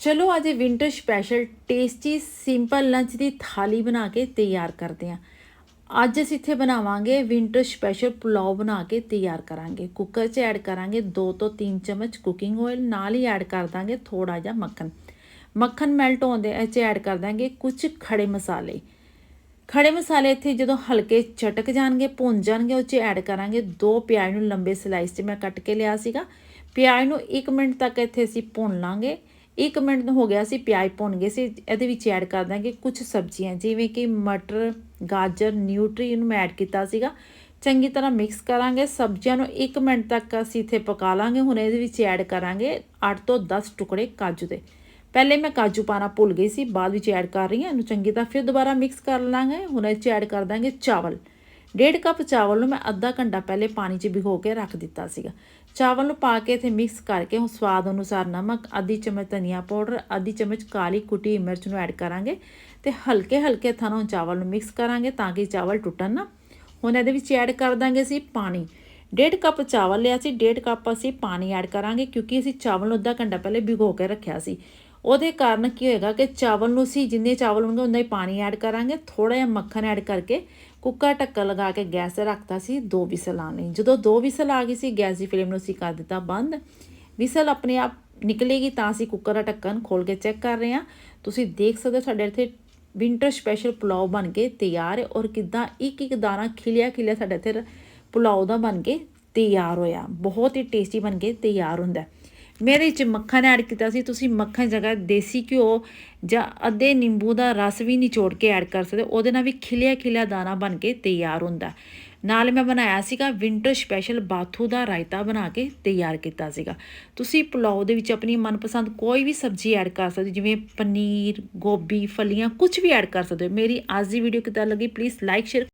ਚਲੋ, ਅੱਜ winter special tasty simple lunch ਦੀ ਥਾਲੀ ਬਣਾ ਕੇ ਤਿਆਰ ਕਰਦੇ ਹਾਂ। ਅੱਜ ਅਸੀਂ ਇੱਥੇ ਬਣਾਵਾਂਗੇ ਵਿੰਟਰ ਸਪੈਸ਼ਲ ਪੁਲਾਓ ਬਣਾ ਕੇ ਤਿਆਰ ਕਰਾਂਗੇ। ਕੁੱਕਰ 'ਚ ਐਡ ਕਰਾਂਗੇ 2 ਤੋਂ 3 ਚਮਚ ਕੁਕਿੰਗ ਆਇਲ ਨਾਲ ਹੀ ਐਡ ਕਰ ਦਾਂਗੇ ਥੋੜਾ ਜਿਹਾ ਮੱਖਣ। ਮੱਖਣ ਮੈਲਟ ਹੋਣ ਦੇ ਇਹ 'ਚ ਐਡ ਕਰ ਦਾਂਗੇ ਕੁਝ ਖੜੇ ਮਸਾਲੇ। ਖੜੇ ਮਸਾਲੇ ਇੱਥੇ ਜਦੋਂ ਹਲਕੇ ਚਟਕ ਜਾਣਗੇ, ਭੁੰਨ ਜਾਣਗੇ, ਉਹ 'ਚ ਐਡ ਕਰਾਂਗੇ ਦੋ ਪਿਆਜ਼ ਨੂੰ ਲੰਬੇ ਸਲਾਈਸ 'ਚ ਮੈਂ ਕੱਟ ਕੇ ਲਿਆ ਸੀਗਾ। ਪਿਆਜ਼ ਨੂੰ 1 ਮਿੰਟ ਤੱਕ ਇੱਥੇ ਅਸੀਂ ਭੁੰਨ ਲਾਂਗੇ। 1 ਮਿੰਟ ਨੂੰ ਹੋ ਗਿਆ ਸੀ, ਪਿਆਜ਼ ਭੁੰਨ ਗਏ ਸੀ। ਇਹਦੇ ਵਿੱਚ ਐਡ ਕਰ ਦਾਂਗੇ ਕੁਝ ਸਬਜ਼ੀਆਂ, ਜਿਵੇਂ ਕਿ ਮਟਰ, ਗਾਜਰ, ਨਿਊਟਰੀ ਇਹਨੂੰ ਮੈਂ ਐਡ ਕੀਤਾ ਸੀਗਾ। ਚੰਗੀ ਤਰ੍ਹਾਂ ਮਿਕਸ ਕਰਾਂਗੇ। ਸਬਜ਼ੀਆਂ ਨੂੰ 1 ਮਿੰਟ ਤੱਕ ਅਸੀਂ ਇੱਥੇ ਪਕਾ ਲਾਂਗੇ। ਹੁਣ ਇਹਦੇ ਵਿੱਚ ਐਡ ਕਰਾਂਗੇ 8 ਤੋਂ 10 ਟੁਕੜੇ ਕਾਜੂ ਦੇ। ਪਹਿਲੇ ਮੈਂ ਕਾਜੂ ਪਾਣਾ ਭੁੱਲ ਗਈ ਸੀ, ਬਾਅਦ ਵਿੱਚ ਐਡ ਕਰ ਰਹੀ ਹਾਂ। ਇਹਨੂੰ ਚੰਗੀ ਤਰ੍ਹਾਂ ਫਿਰ ਦੁਬਾਰਾ ਮਿਕਸ ਕਰ ਲਾਂਗੇ। ਹੁਣ ਇਹ 'ਚ ਐਡ ਕਰ ਦਾਂਗੇ ਚਾਵਲ। ਡੇਢ ਕੱਪ ਚਾਵਲ ਨੂੰ ਮੈਂ ਅੱਧਾ ਘੰਟਾ ਪਹਿਲੇ ਪਾਣੀ 'ਚ ਭਿਗੋ ਕੇ ਰੱਖ ਦਿੱਤਾ ਸੀਗਾ। ਚਾਵਲ ਨੂੰ ਪਾ ਕੇ ਇੱਥੇ ਮਿਕਸ ਕਰਕੇ ਹੁਣ ਸਵਾਦ ਅਨੁਸਾਰ ਨਮਕ, ਅੱਧੀ ਚਮਚ ਧਨੀਆ ਪਾਊਡਰ, ਅੱਧੀ ਚਮਚ ਕਾਲੀ ਕੁਟੀ ਮਿਰਚ ਨੂੰ ਐਡ ਕਰਾਂਗੇ ਤੇ ਹਲਕੇ ਹਲਕੇ ਥਾਨੋਂ ਚਾਵਲ ਨੂੰ ਮਿਕਸ ਕਰਾਂਗੇ ਤਾਂ ਕਿ ਚਾਵਲ ਟੁੱਟਣ ਨਾ। ਹੁਣ ਇਹਦੇ ਵਿੱਚ ਐਡ ਕਰ ਦਾਂਗੇ ਅਸੀਂ ਪਾਣੀ। ਡੇਢ ਕੱਪ ਚਾਵਲ ਲਿਆ ਸੀ, ਡੇਢ ਕੱਪ ਅਸੀਂ ਪਾਣੀ ਐਡ ਕਰਾਂਗੇ ਕਿਉਂਕਿ ਅਸੀਂ ਚਾਵਲ ਨੂੰ ਅੱਧਾ ਘੰਟਾ ਪਹਿਲੇ ਭਿਗੋ ਕੇ ਰੱਖਿਆ ਸੀ। ਉਹਦੇ ਕਾਰਨ ਕੀ ਹੋਏਗਾ ਕਿ ਚਾਵਲ ਨੂੰ ਅਸੀਂ ਜਿੰਨੇ ਚਾਵਲ ਹੋਣਗੇ ਉਨਾ ਹੀ ਪਾਣੀ ਐਡ ਕਰਾਂਗੇ ਥੋੜਾ ਜਿਹਾ ਮੱਖਣ ਐਡ ਕਰਕੇ ਕੁੱਕਰ ਢੱਕਣ ਲਗਾ ਕੇ ਗੈਸ ਤੇ ਰੱਖਤਾ ਸੀ, ਦੋ ਵਿਸਲ ਆਉਣ ਲਈ। ਜਦੋਂ ਦੋ ਵਿਸਲ ਆ ਗਈ ਸੀ, ਗੈਸ ਦੀ ਫਲੇਮ ਨੂੰ ਅਸੀਂ ਕਰ ਦਿੱਤਾ ਬੰਦ। ਵਿਸਲ ਆਪਣੇ ਆਪ ਨਿਕਲੇਗੀ ਤਾਂ ਅਸੀਂ ਕੁੱਕਰ ਦਾ ਢੱਕਣ ਖੋਲ ਕੇ ਚੈੱਕ ਕਰ ਰਹੇ ਹਾਂ। ਤੁਸੀਂ ਦੇਖ ਸਕਦੇ ਹੋ ਸਾਡੇ ਇੱਥੇ ਵਿੰਟਰ ਸਪੈਸ਼ਲ ਪੁਲਾਓ ਬਣ ਕੇ ਤਿਆਰ ਹੈ ਔਰ ਕਿਦਾਂ ਇੱਕ ਇੱਕ ਦਾਣਾ ਖਿਲਿਆ ਖਿਲਿਆ ਸਾਡੇ ਇੱਥੇ ਪੁਲਾਓ ਦਾ ਬਣ ਕੇ ਤਿਆਰ ਹੋਇਆ। ਬਹੁਤ ਹੀ ਟੇਸਟੀ ਬਣ ਕੇ ਤਿਆਰ ਹੁੰਦਾ ਮੇਰੇ 'ਚ ਮੱਖਣ ਐਡ ਕੀਤਾ ਸੀ, ਤੁਸੀਂ ਮੱਖਣ ਜਗ੍ਹਾ ਦੇਸੀ ਘਿਓ ਜਾਂ ਅੱਧੇ ਨਿੰਬੂ ਦਾ ਰਸ ਵੀ ਨਿਚੋੜ ਕੇ ਐਡ ਕਰ ਸਕਦੇ, ਉਹਦੇ ਨਾਲ ਵੀ ਖਿਲਿਆ ਖਿਲਿਆ ਦਾਣਾ ਬਣ ਕੇ ਤਿਆਰ ਹੁੰਦਾ। ਨਾਲ ਮੈਂ ਬਣਾਇਆ ਸੀਗਾ ਵਿੰਟਰ ਸਪੈਸ਼ਲ ਬਾਥੂ ਦਾ ਰਾਇਤਾ ਬਣਾ ਕੇ ਤਿਆਰ ਕੀਤਾ ਸੀਗਾ। ਤੁਸੀਂ ਪੁਲਾਓ ਦੇ ਵਿੱਚ ਆਪਣੀ ਮਨਪਸੰਦ ਕੋਈ ਵੀ ਸਬਜ਼ੀ ਐਡ ਕਰ ਸਕਦੇ ਜਿਵੇਂ ਪਨੀਰ, ਗੋਭੀ, ਫਲੀਆਂ ਕੁਝ ਵੀ ਐਡ ਕਰ ਸਕਦੇ ਹੋ। ਮੇਰੀ ਅੱਜ ਦੀ ਵੀਡੀਓ ਕਿੱਦਾਂ ਲੱਗੀ ਪਲੀਜ਼ ਲਾਈਕ ਸ਼ੇਅਰ